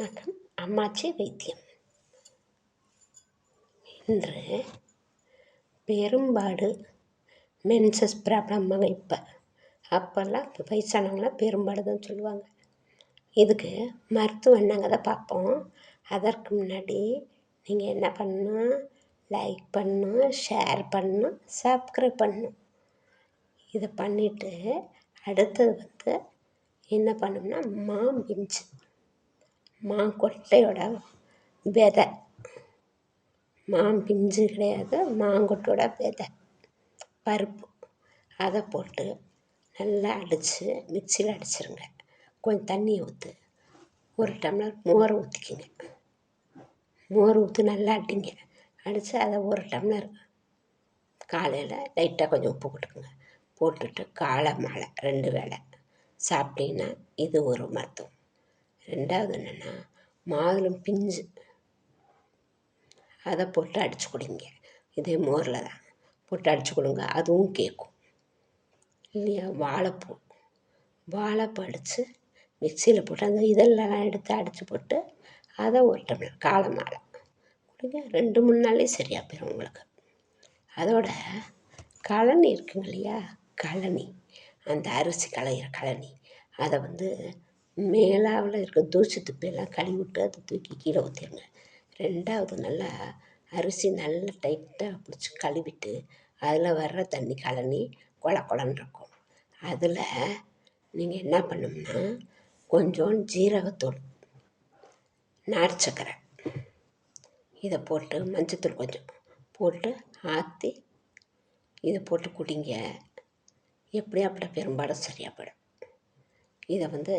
வணக்கம் அம்மாச்சி வைத்தியம். இன்று பெரும்பாடு மென்சஸ் ப்ராப்ளமாக இப்போ அப்போல்லாம் வயசானவங்களாம் பெரும்பாடு தான் சொல்லுவாங்க. இதுக்கு மருத்துவம் என்னங்கிறத பார்ப்போம். அதற்கு முன்னாடி நீங்கள் என்ன பண்ணணும் லைக் பண்ணும் ஷேர் பண்ணணும் சப்ஸ்கிரைப் பண்ணணும் இதை பண்ணிவிட்டு அடுத்தது வந்து என்ன பண்ணணும்னா மாம்பிஞ்சு மாங்கொட்டையோட விதை. மாம்பிஞ்சு கிடையாது மாங்கொட்டையோட விதை. பருப்பு. அதை போட்டு நல்லா அடித்து மிக்சியில் அடிச்சிருங்க. கொஞ்சம் தண்ணியை ஊற்று ஒரு டம்ளர் மோரை ஊற்றிக்கிங்க மோர் ஊற்றி நல்லா அடிங்க. அடித்து அதை ஒரு டம்ளர் காலையில் லைட்டாக கொஞ்சம் உப்பு கொடுக்குங்க போட்டுட்டு காலை மாலை ரெண்டு வேளை. சாப்பிட்டீங்கன்னா இது ஒரு மருத்துவம். ரெண்டாவது என்னென்னா மாதுளம் பிஞ்சு. அதை போட்டு அடித்து கொடுங்க. இதே மோரில் தான். போட்டு அடித்து கொடுங்க. அதுவும் கேட்கும் இல்லையா? வாழைப்பூ. வாழைப்பூ அடித்து மிக்சியில் போட்டு அந்த இதெல்லாம் எடுத்து அடித்து போட்டு அதை ஒரு டம்ளர் காலை மாலை கொடுங்க. ரெண்டு மூணு நாளே சரியாக போயிடும் உங்களுக்கு. அதோட கழனி இருக்குங்க இல்லையா? கழனி. அந்த அரிசி களையிற கழனி. அதை வந்து மேலாவில் இருக்க தூசி துப்பையெல்லாம் கழுவி விட்டு அதை தூக்கி கீழே ஊற்றிடுங்க ரெண்டாவது நல்லா அரிசி நல்லா டைட்டாக பிடிச்சி கழுவிட்டு அதில் வர்ற தண்ணி கலனி கொல கொலன்னு இருக்கும். அதில் நீங்கள் என்ன பண்ணணும்னா கொஞ்சம் ஜீரகத்தூள் நார் சக்கரை இதை போட்டு மஞ்சத்தூள் கொஞ்சம் போட்டு ஆற்றி இதை போட்டு குடிங்க. எப்படியும் அப்படி பெரும்பாலும் சரியாக போயிடும். இதை வந்து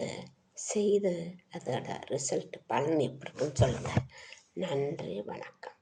செய்து அதோட ரிசல்ட் பலன் எப்படி இருக்குன்னு சொல்லுங்கள் நன்றி வணக்கம்.